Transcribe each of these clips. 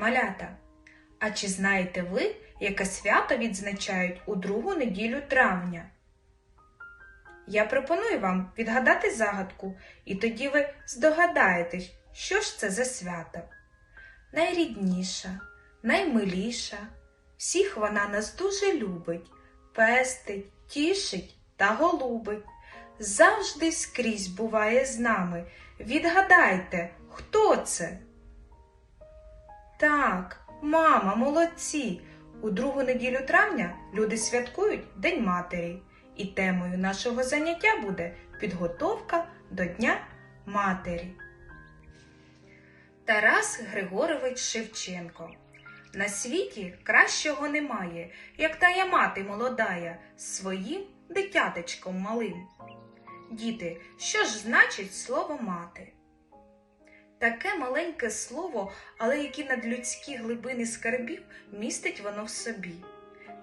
Малята! А чи знаєте ви, яке свято відзначають у другу неділю травня? Я пропоную вам відгадати загадку, і тоді ви здогадаєтесь, що ж це за свято. Найрідніша, наймиліша, всіх вона нас дуже любить, пестить, тішить та голубить. Завжди скрізь буває з нами. Відгадайте, хто це? Так, мама, молодці! У другу неділю травня люди святкують День Матері, і темою нашого заняття буде підготовка до Дня Матері. Тарас Григорович Шевченко. На світі кращого немає, як тая мати молодая, своїм дитятечком малим. Діти, що ж значить слово мати? Таке маленьке слово, але які надлюдські глибини скарбів містить воно в собі.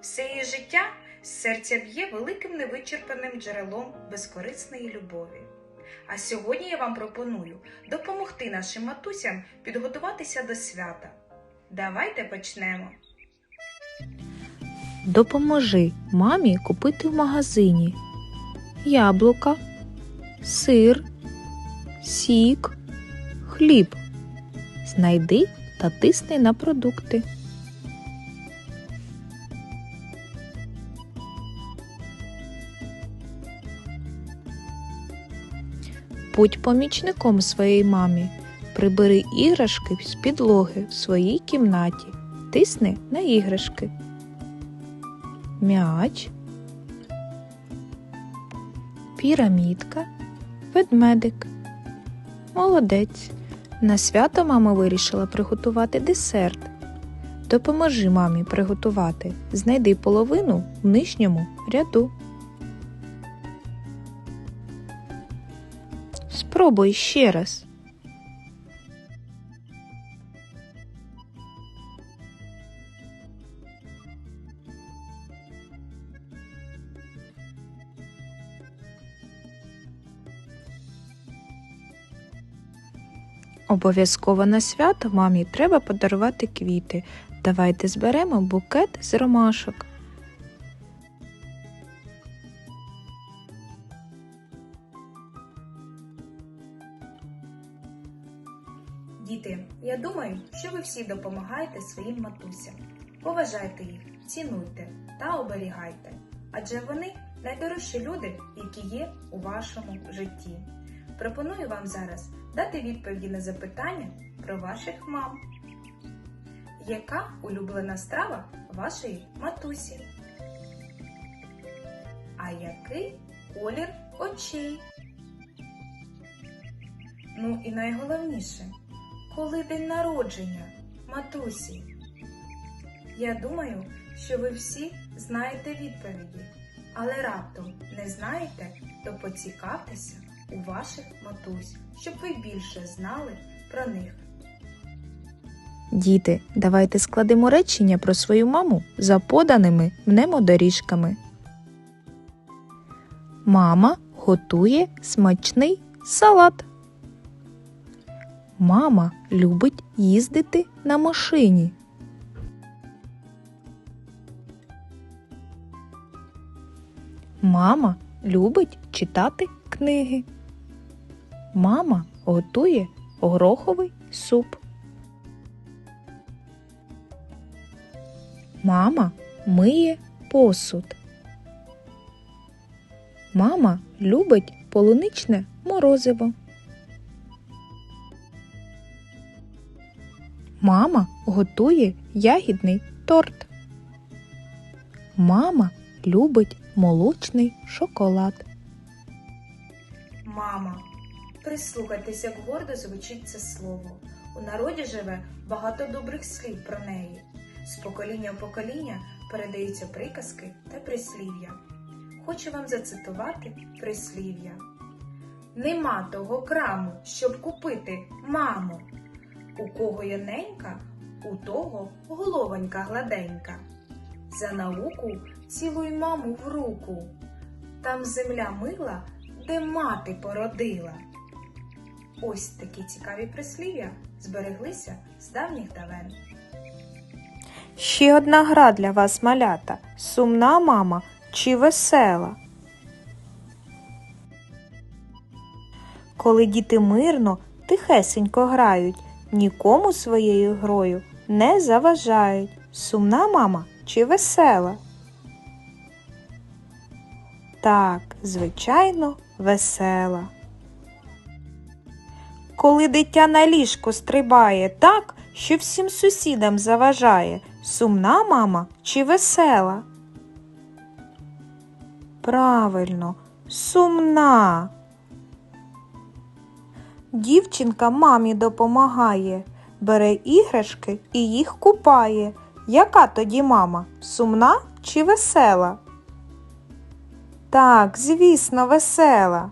Все її життя з серця б'є великим невичерпаним джерелом безкорисної любові. А сьогодні я вам пропоную допомогти нашим матусям підготуватися до свята. Давайте почнемо. Допоможи мамі купити в магазині яблука, сир, сік, хліб. Знайди та тисни на продукти. Будь помічником своїй мамі. Прибери іграшки з підлоги в своїй кімнаті. Тисни на іграшки. М'яч, пірамідка, ведмедик. Молодець. На свято мама вирішила приготувати десерт. Допоможи мамі приготувати. Знайди половину в нижньому ряду. Спробуй ще раз. Обов'язково на свято мамі треба подарувати квіти. Давайте зберемо букет з ромашок. Діти, я думаю, що ви всі допомагаєте своїм матусям. Поважайте їх, цінуйте та оберігайте, адже вони найдорожчі люди, які є у вашому житті. Пропоную вам зараз дати відповіді на запитання про ваших мам. Яка улюблена страва вашої матусі? А який колір очей? Ну і найголовніше, коли день народження матусі? Я думаю, що ви всі знаєте відповіді, але раптом не знаєте, то поцікавтеся у ваших матусь, щоб ви більше знали про них. Діти, давайте складемо речення про свою маму за поданими мнемодоріжками. Мама готує смачний салат. Мама любить їздити на машині. Мама любить читати книги. Мама готує гороховий суп. Мама миє посуд. Мама любить полуничне морозиво. Мама готує ягідний торт. Мама любить молочний шоколад. Мама. Прислухайтеся, як гордо звучить це слово. У народі живе багато добрих слів про неї. З покоління в покоління передаються приказки та прислів'я. Хочу вам зацитувати прислів'я. Нема того краму, щоб купити маму. У кого є ненька, у того головонька гладенька. За науку цілуй маму в руку. Там земля мила, де мати породила. Ось такі цікаві прислів'я збереглися з давніх давен. Ще одна гра для вас, малята. Сумна мама чи весела? Коли діти мирно, тихесенько грають, нікому своєю грою не заважають. Сумна мама чи весела? Так, звичайно, весела. Коли дитя на ліжко стрибає так, що всім сусідам заважає, сумна мама чи весела? Правильно, сумна. Дівчинка мамі допомагає, бере іграшки і їх купає. Яка тоді мама? Сумна чи весела? Так, звісно, весела.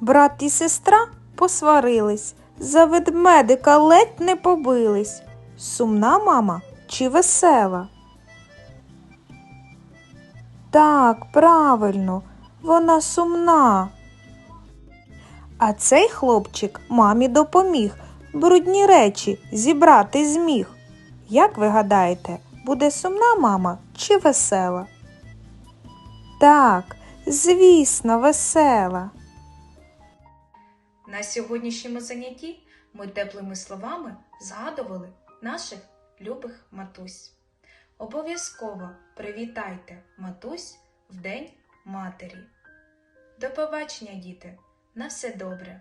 Брат і сестра посварились, за ведмедика ледь не побились. Сумна мама чи весела? Так, правильно, вона сумна. А цей хлопчик мамі допоміг брудні речі зібрати зміг. Як ви гадаєте, буде сумна мама чи весела? Так, звісно, весела. На сьогоднішньому занятті ми теплими словами згадували наших любих матусь. Обов'язково привітайте матусь в День матері. До побачення, діти! На все добре!